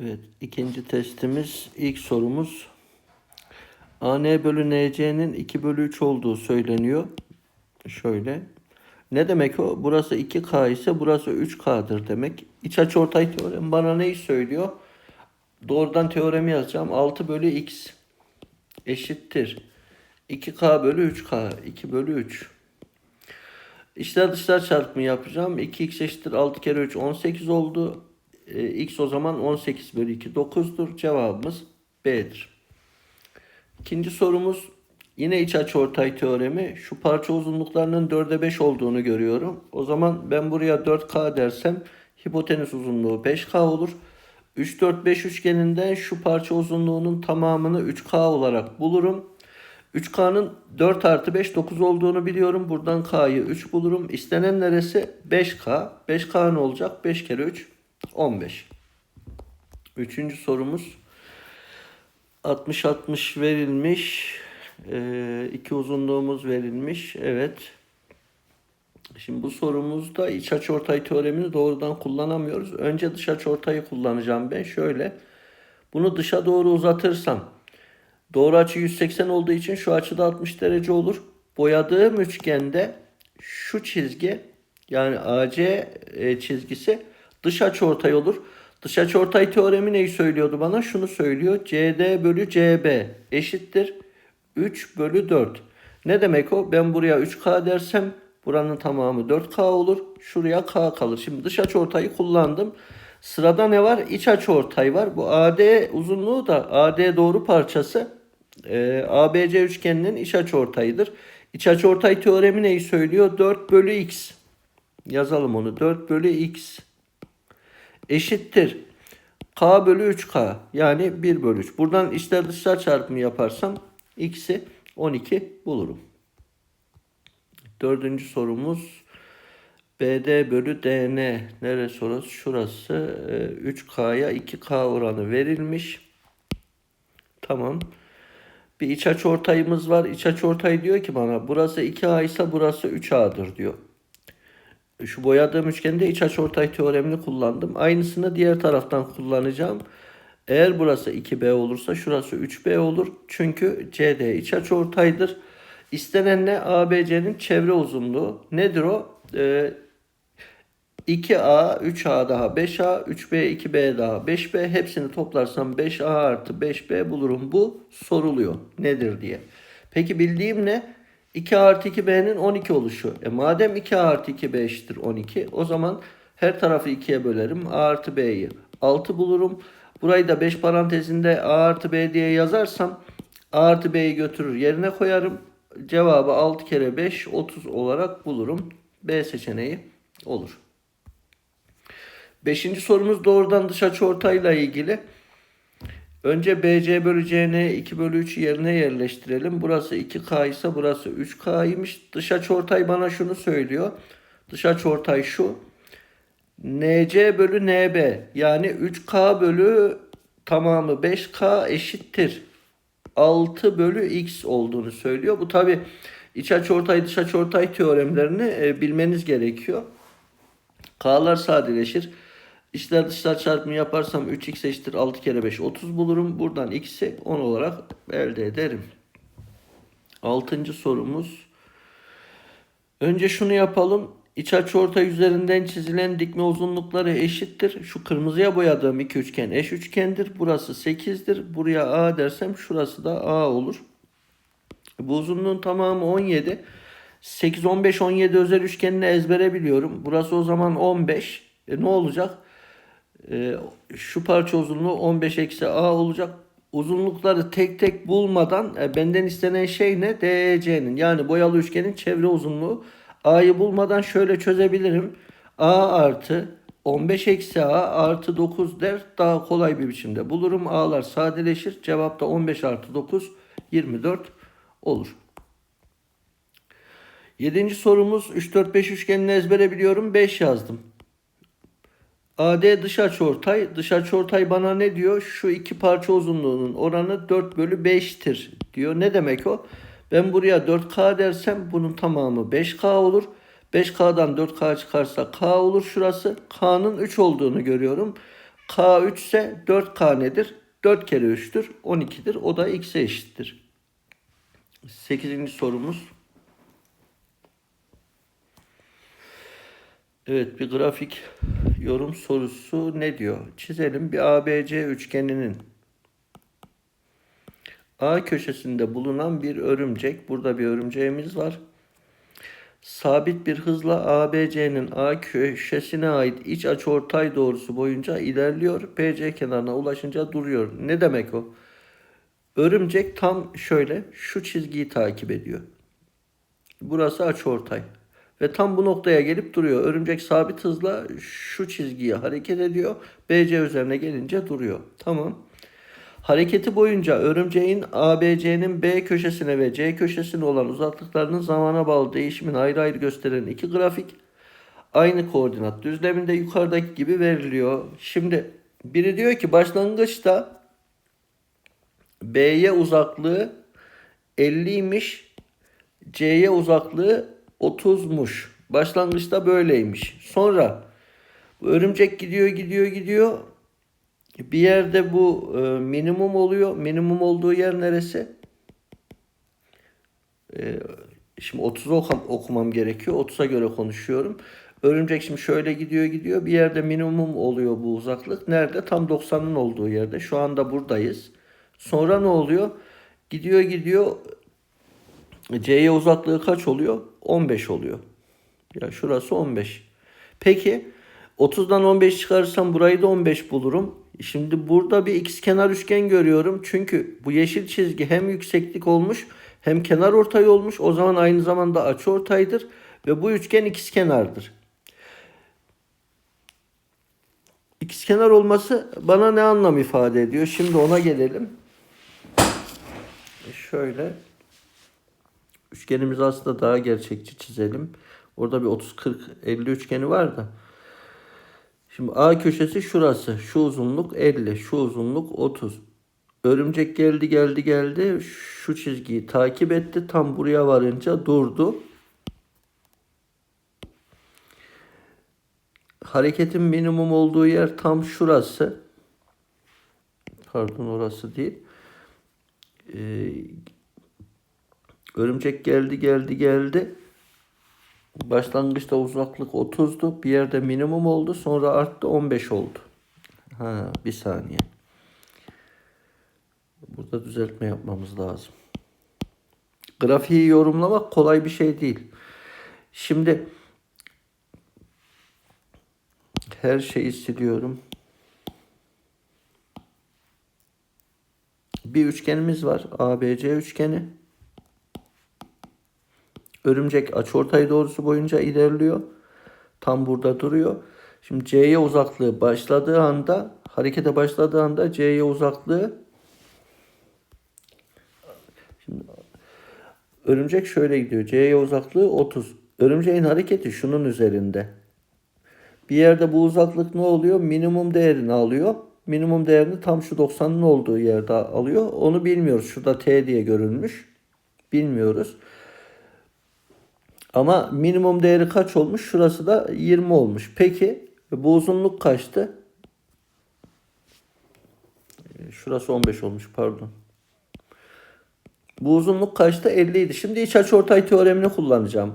Evet, ikinci testimiz, ilk sorumuz. AN bölü NC'nin 2 bölü 3 olduğu söyleniyor. Şöyle. Ne demek o? Burası 2K ise burası 3K'dır demek. İç açıortay teoremi bana neyi söylüyor? Doğrudan teoremi yazacağım. 6 bölü X eşittir. 2K bölü 3K. 2 bölü 3. İçler dışlar çarpımı yapacağım. 2x eşittir 6 kere 3 18 oldu. E, x o zaman 18 bölü 2 9'dur. Cevabımız B'dir. İkinci sorumuz yine iç açıortay teoremi. Şu parça uzunluklarının 4'e 5 olduğunu görüyorum. O zaman ben buraya 4K dersem hipotenüs uzunluğu 5K olur. 3 4 5 üçgeninden şu parça uzunluğunun tamamını 3K olarak bulurum. 3K'nın 4 artı 5 9 olduğunu biliyorum. Buradan K'yı 3 bulurum. İstenen neresi? 5K. 5K ne olacak? 5 kere 3 15. Üçüncü sorumuz 60-60 verilmiş. Ee, iki uzunluğumuz verilmiş. Evet. Şimdi bu sorumuzda iç açıortay teoremini doğrudan kullanamıyoruz. Önce dış açıortayı kullanacağım ben. Şöyle. Bunu dışa doğru uzatırsam Doğru açı 180 olduğu için şu açıda 60 derece olur. Boyadığım üçgende şu çizgi yani AC e, çizgisi dış açıortay olur. Dış açıortay teoremi neyi söylüyordu bana? Şunu söylüyor. CD bölü CB eşittir 3 bölü 4. Ne demek o? Ben buraya 3K dersem buranın tamamı 4K olur. Şuraya K kalır. Şimdi dış açıortayı kullandım. Sırada ne var? İç açıortay var. Bu AD uzunluğu da AD doğru parçası e, ABC üçgeninin iç açıortayıdır. İç açıortay teoremi neyi söylüyor? 4 bölü x. Yazalım onu. 4 bölü x eşittir. K bölü 3K yani 1 bölü 3. Buradan içler dışlar çarpımı yaparsam x'i 12 bulurum. Dördüncü sorumuz BD bölü DN neresi orası? Şurası 3K'ya 2K oranı verilmiş. Tamam. Bir iç açıortayımız var. İç açıortay diyor ki bana burası 2A ise burası 3A'dır diyor. Şu boyadığım üçgende iç açıortay teoremini kullandım. Aynısını diğer taraftan kullanacağım. Eğer burası 2B olursa şurası 3B olur. Çünkü CD iç açıortaydır. İstenen ne? ABC'nin çevre uzunluğu. Nedir o? Ee, 2A, 3A daha 5A, 3B, 2B daha 5B. Hepsini toplarsam 5A artı 5B bulurum. Bu soruluyor. Nedir diye. Peki bildiğim ne? 2 artı 2B'nin 12 oluşu. E madem 2 artı 2B eşittir 12 o zaman her tarafı 2'ye bölerim. A artı B'yi 6 bulurum. Burayı da 5 parantezinde A artı B diye yazarsam A artı B'yi götürür yerine koyarım. Cevabı 6 kere 5 30 olarak bulurum. B seçeneği olur. Beşinci sorumuz doğrudan dış açıortayla ilgili. Önce BC bölü CN 2 bölü 3 yerine yerleştirelim. Burası 2K ise burası 3K'ymış. Dış açıortay bana şunu söylüyor. Dış açıortay şu. NC bölü NB yani 3K bölü tamamı 5K eşittir. 6 bölü X olduğunu söylüyor. Bu tabi iç açıortay dış açıortay teoremlerini e, bilmeniz gerekiyor. K'lar sadeleşir. İçler dışlar çarpımı yaparsam 3x eşittir 6 kere 5 30 bulurum. Buradan x'i 10 olarak elde ederim. Altıncı sorumuz. Önce şunu yapalım. İç açıortay üzerinden çizilen dikme uzunlukları eşittir. Şu kırmızıya boyadığım iki üçgen eş üçgendir. Burası 8'dir. Buraya A dersem şurası da A olur. Bu uzunluğun tamamı 17. 8, 15, 17 özel üçgenini ezbere biliyorum. Burası o zaman 15. E ne olacak? E, şu parça uzunluğu 15 eksi A olacak. Uzunlukları tek tek bulmadan e, benden istenen şey ne? DEC'nin yani boyalı üçgenin çevre uzunluğu. A'yı bulmadan şöyle çözebilirim. A artı 15 eksi A artı 9 der daha kolay bir biçimde bulurum. A'lar sadeleşir. Cevap da 15 artı 9 24 olur. Yedinci sorumuz 3 4 5 üçgenini ezbere biliyorum. 5 yazdım. AD dış açıortay. Dış açıortay bana ne diyor? Şu iki parça uzunluğunun oranı 4 bölü 5'tir diyor. Ne demek o? Ben buraya 4K dersem bunun tamamı 5K olur. 5K'dan 4K çıkarsa K olur şurası. K'nın 3 olduğunu görüyorum. K3 ise 4K nedir? 4 kere 3'tür. 12'dir. O da x'e eşittir. 8. sorumuz. Evet bir grafik yorum sorusu ne diyor? Çizelim bir ABC üçgeninin A köşesinde bulunan bir örümcek. Burada bir örümceğimiz var. Sabit bir hızla ABC'nin A köşesine ait iç açıortay doğrusu boyunca ilerliyor. BC kenarına ulaşınca duruyor. Ne demek o? Örümcek tam şöyle şu çizgiyi takip ediyor. Burası açıortay. Ve tam bu noktaya gelip duruyor. Örümcek sabit hızla şu çizgiye hareket ediyor. BC üzerine gelince duruyor. Tamam. Hareketi boyunca örümceğin ABC'nin B köşesine ve C köşesine olan uzaklıklarının zamana bağlı değişimini ayrı ayrı gösteren iki grafik aynı koordinat düzleminde yukarıdaki gibi veriliyor. Şimdi biri diyor ki başlangıçta B'ye uzaklığı 50'ymiş. C'ye uzaklığı 30'muş. Başlangıçta böyleymiş. Sonra bu örümcek gidiyor gidiyor gidiyor. Bir yerde bu e, minimum oluyor. Minimum olduğu yer neresi? E, şimdi 30'u okam, okumam gerekiyor. 30'a göre konuşuyorum. Örümcek şimdi şöyle gidiyor gidiyor. Bir yerde minimum oluyor bu uzaklık. Nerede? Tam 90'ın olduğu yerde. Şu anda buradayız. Sonra ne oluyor? Gidiyor gidiyor. C'ye uzaklığı kaç oluyor? 15 oluyor. Ya şurası 15. Peki 30'dan 15 çıkarırsam burayı da 15 bulurum. Şimdi burada bir ikizkenar üçgen görüyorum. Çünkü bu yeşil çizgi hem yükseklik olmuş hem kenar ortay olmuş. O zaman aynı zamanda açı ortaydır ve bu üçgen ikizkenardır. İkizkenar olması bana ne anlam ifade ediyor? Şimdi ona gelelim. Şöyle üçgenimizi aslında daha gerçekçi çizelim. Orada bir 30 40 50 üçgeni var da. Şimdi A köşesi şurası. Şu uzunluk 50, şu uzunluk 30. Örümcek geldi geldi geldi. Şu çizgiyi takip etti. Tam buraya varınca durdu. Hareketin minimum olduğu yer tam şurası. Pardon orası değil. Ee, örümcek geldi geldi geldi. Başlangıçta uzaklık 30'du. Bir yerde minimum oldu. Sonra arttı 15 oldu. Ha, bir saniye. Burada düzeltme yapmamız lazım. Grafiği yorumlamak kolay bir şey değil. Şimdi her şeyi siliyorum. Bir üçgenimiz var. ABC üçgeni. Örümcek açıortay doğrusu boyunca ilerliyor. Tam burada duruyor. Şimdi C'ye uzaklığı başladığı anda harekete başladığı anda C'ye uzaklığı Şimdi örümcek şöyle gidiyor. C'ye uzaklığı 30. Örümceğin hareketi şunun üzerinde. Bir yerde bu uzaklık ne oluyor? Minimum değerini alıyor. Minimum değerini tam şu 90'ın olduğu yerde alıyor. Onu bilmiyoruz. Şurada T diye görülmüş. Bilmiyoruz. Ama minimum değeri kaç olmuş? Şurası da 20 olmuş. Peki bu uzunluk kaçtı? Şurası 15 olmuş pardon. Bu uzunluk kaçtı? 50 idi. Şimdi iç açıortay teoremini kullanacağım.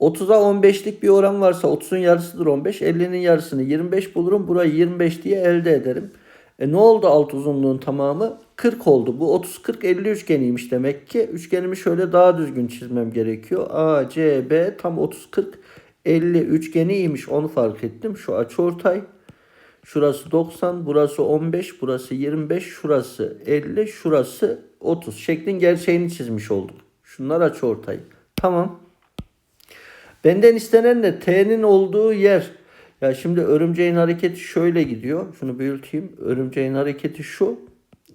30'a 15'lik bir oran varsa 30'un yarısıdır 15. 50'nin yarısını 25 bulurum. Burayı 25 diye elde ederim. E ne oldu alt uzunluğun tamamı? 40 oldu. Bu 30 40 50 üçgeniymiş demek ki. Üçgenimi şöyle daha düzgün çizmem gerekiyor. A, C, B tam 30 40 50 üçgeniymiş. Onu fark ettim. Şu açıortay. Şurası 90, burası 15, burası 25, şurası 50, şurası 30. Şeklin gerçeğini çizmiş olduk. Şunlar açıortay. Tamam. Benden istenen de T'nin olduğu yer. Ya şimdi örümceğin hareketi şöyle gidiyor. Şunu büyüteyim. Örümceğin hareketi şu.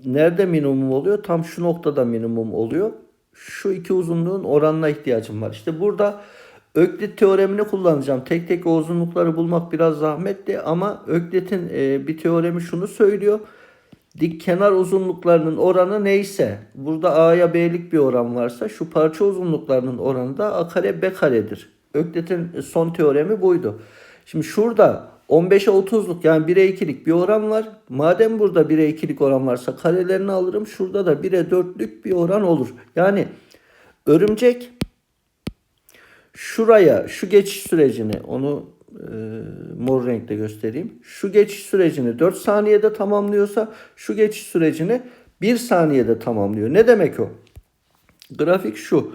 Nerede minimum oluyor? Tam şu noktada minimum oluyor. Şu iki uzunluğun oranına ihtiyacım var. İşte burada Öklit teoremini kullanacağım. Tek tek o uzunlukları bulmak biraz zahmetli ama Öklit'in e, bir teoremi şunu söylüyor. Dik kenar uzunluklarının oranı neyse, burada A'ya B'lik bir oran varsa şu parça uzunluklarının oranı da A kare B karedir. Öklit'in son teoremi buydu. Şimdi şurada 15'e 30'luk yani 1'e 2'lik bir oran var. Madem burada 1'e 2'lik oran varsa karelerini alırım. Şurada da 1'e 4'lük bir oran olur. Yani örümcek şuraya şu geçiş sürecini onu e, mor renkte göstereyim. Şu geçiş sürecini 4 saniyede tamamlıyorsa şu geçiş sürecini 1 saniyede tamamlıyor. Ne demek o? Grafik şu.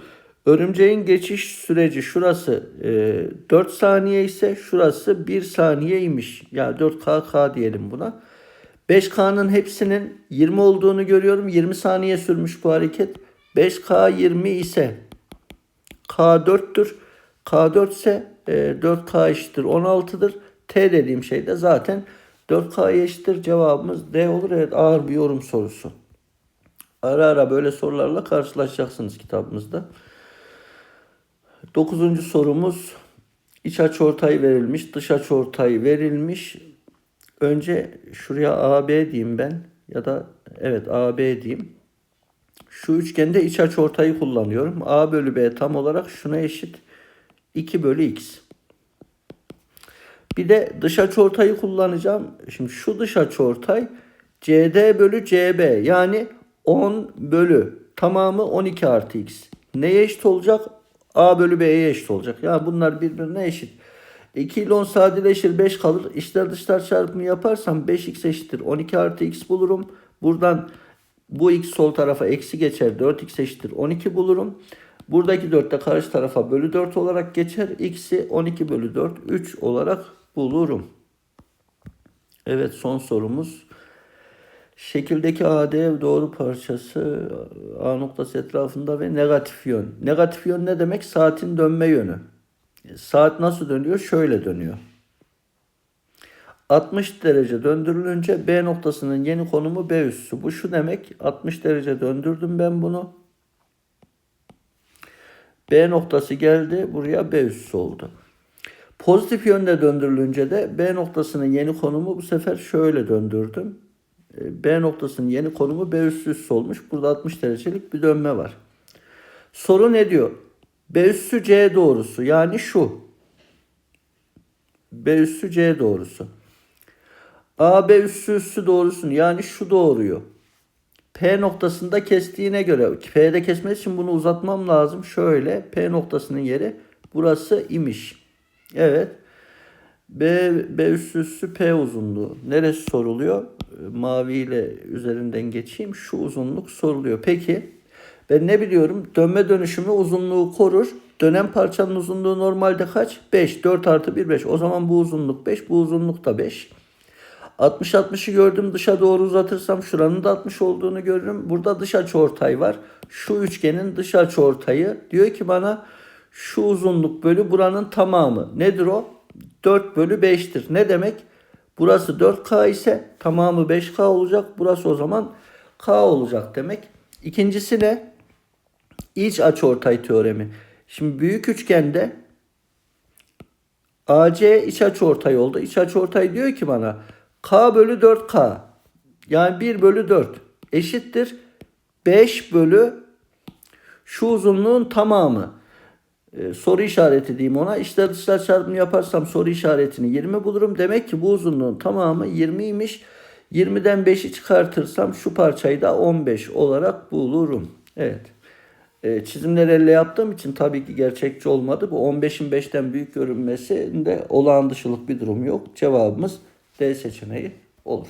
Örümceğin geçiş süreci şurası e, 4 saniye ise şurası 1 saniyeymiş. Yani 4KK diyelim buna. 5K'nın hepsinin 20 olduğunu görüyorum. 20 saniye sürmüş bu hareket. 5K 20 ise K 4'tür. K 4 ise e, 4K eşittir 16'dır. T dediğim şey de zaten 4K eşittir. Cevabımız D olur. Evet ağır bir yorum sorusu. Ara ara böyle sorularla karşılaşacaksınız kitabımızda. Dokuzuncu sorumuz iç açıortay verilmiş, dış açıortay verilmiş. Önce şuraya AB diyeyim ben ya da evet AB diyeyim. Şu üçgende iç açıortayı kullanıyorum. A bölü B tam olarak şuna eşit 2 bölü X. Bir de dış açıortayı kullanacağım. Şimdi şu dış açıortay CD bölü CB yani 10 bölü tamamı 12 artı X. Neye eşit olacak? A bölü B'ye eşit olacak. Yani bunlar birbirine eşit. 2 ile 10 sadeleşir 5 kalır. İçler dışlar çarpımı yaparsam 5x eşittir. 12 artı x bulurum. Buradan bu x sol tarafa eksi geçer. 4x eşittir. 12 bulurum. Buradaki 4 de karşı tarafa bölü 4 olarak geçer. x'i 12 bölü 4 3 olarak bulurum. Evet son sorumuz. Şekildeki AD doğru parçası A noktası etrafında ve negatif yön. Negatif yön ne demek? Saatin dönme yönü. Saat nasıl dönüyor? Şöyle dönüyor. 60 derece döndürülünce B noktasının yeni konumu B üssü. Bu şu demek. 60 derece döndürdüm ben bunu. B noktası geldi. Buraya B üssü oldu. Pozitif yönde döndürülünce de B noktasının yeni konumu bu sefer şöyle döndürdüm. B noktasının yeni konumu B üssü üssü olmuş. Burada 60 derecelik bir dönme var. Soru ne diyor? B üssü C doğrusu yani şu. B üssü C doğrusu. A B üssü üssü doğrusunu yani şu doğruyu. P noktasında kestiğine göre P'de kesmesi için bunu uzatmam lazım. Şöyle P noktasının yeri burası imiş. Evet. B, B üssü üssü P uzunluğu. Neresi soruluyor? Mavi ile üzerinden geçeyim. Şu uzunluk soruluyor. Peki ben ne biliyorum? Dönme dönüşümü uzunluğu korur. Dönen parçanın uzunluğu normalde kaç? 5. 4 artı 1 5. O zaman bu uzunluk 5. Bu uzunluk da 5. 60-60'ı gördüm dışa doğru uzatırsam şuranın da 60 olduğunu görürüm. Burada dış açıortay var. Şu üçgenin dış açıortayı diyor ki bana şu uzunluk bölü buranın tamamı. Nedir o? 4 bölü 5'tir. Ne demek? Burası 4K ise tamamı 5K olacak. Burası o zaman K olacak demek. İkincisi ne? İç açıortay teoremi. Şimdi büyük üçgende AC iç açıortay oldu. İç açıortay diyor ki bana K bölü 4K yani 1 bölü 4 eşittir 5 bölü şu uzunluğun tamamı. Ee, soru işareti diyeyim ona. İşler dışlar çarpımı yaparsam soru işaretini 20 bulurum. Demek ki bu uzunluğun tamamı 20'ymiş. 20'den 5'i çıkartırsam şu parçayı da 15 olarak bulurum. Evet. Ee, çizimleri elle yaptığım için tabii ki gerçekçi olmadı. Bu 15'in 5'ten büyük görünmesinde olağan dışılık bir durum yok. Cevabımız D seçeneği olur.